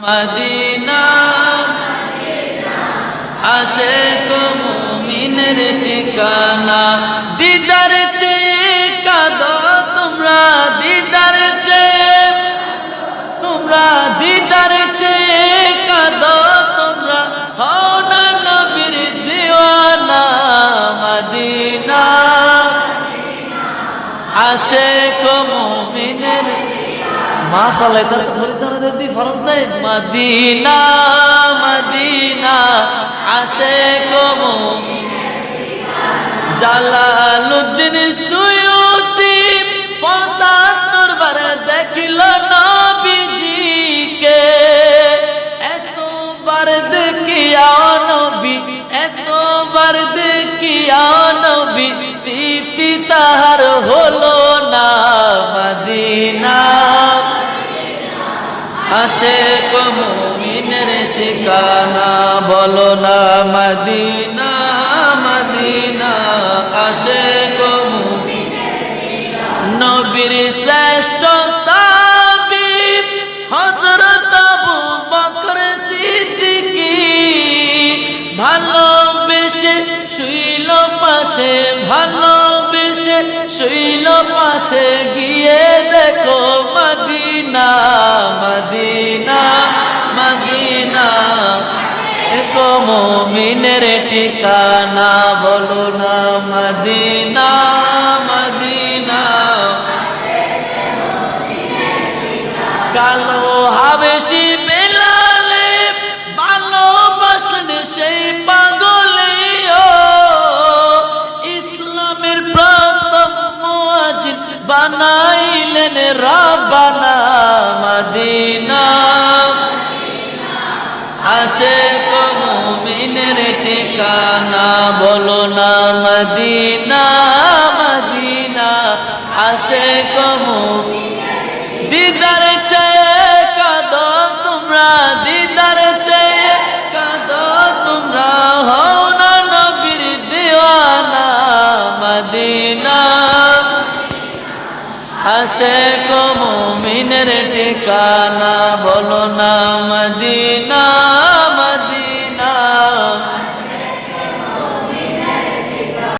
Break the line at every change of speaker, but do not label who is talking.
Medina. আসে মুমিনের ঠিকানা। দিদার চেয়ে কাঁদো তোমরা, দিদার চেয়ে। তোমরা দিদার চেয়ে কাঁদো তোমরা। হও না নবীর দিওয়ানা মদিনা। আসে মুমিনের মাশাআল্লাহ তার পরিচালনা দি ফরনসাই মদিনা মদিনা আসে কম জালালউদ্দিন আসে কমিনের ঠিকানা বলো না, মদিনা মদিনা। কমু নবীর শ্রেষ্ঠ সাবি হজরত আবু বকর সিদ্দিকী। ভালোবেসে শুইল পাশে, ভালোবেসে শুইল পাশে, গিয়ে দেখো মদিনা। মমিনের ঠিকানা বলো না, মদিনা মদিনা। কালো হাবেশি বেলালে ভালোবাসলেন সেই পাগলে ইসলামের প্রথম বানাইলেন রাবানা মুমিনের ঠিকানা বলো না, মদিনা মদিনা আসে কমু দিদার চেয়ে কাঁদো তোমরা, দিদার চেয়ে কাঁদো তোমরা, হও না নবীর দিওয়ানা, মদিনা। আসে কমু মিনের ঠিকানা বলো না, মদিনা।